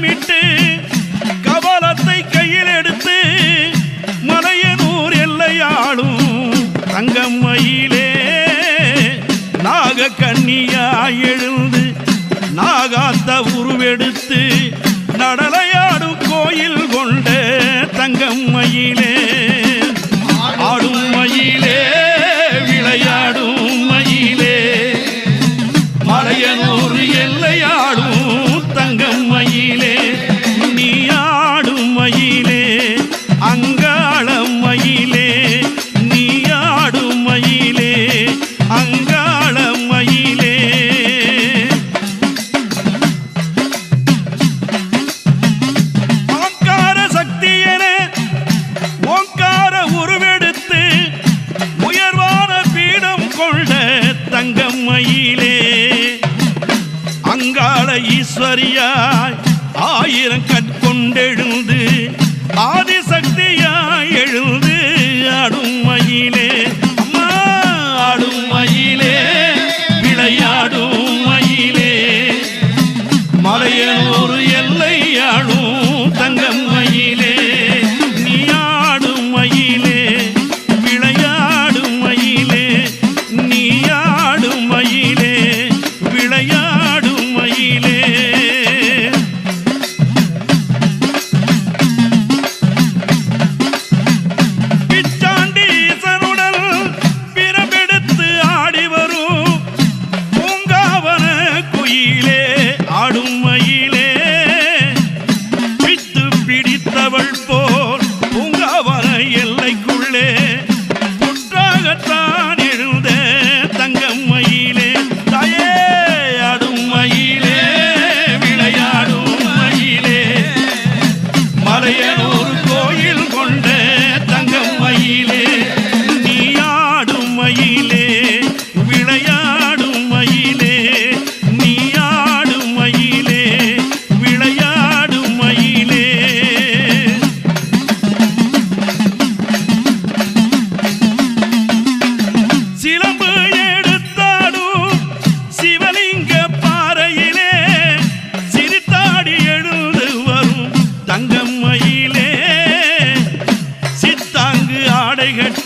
திட்டமிட்டு கவலத்தை கையில் எடுத்து மலையனூர் எல்லையாளும் தங்கம்மையிலே நாக கண்ணியாய் எழுந்து நாகாத்த உருவெடுத்து ஈஸ்வரியாய் ஆயிரம் கண் கொண்டெழும்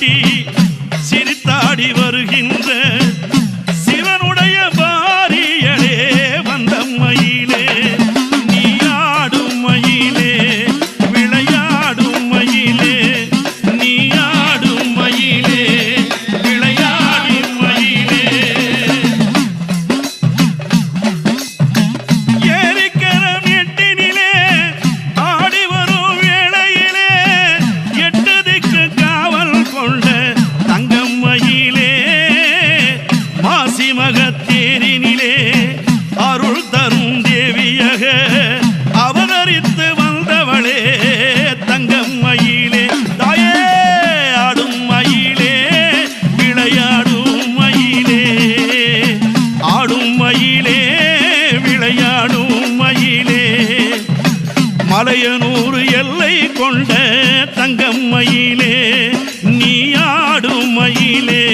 की மலையனூறு எல்லை கொண்ட தங்கம்மையிலே நீ ஆடும் மயிலே.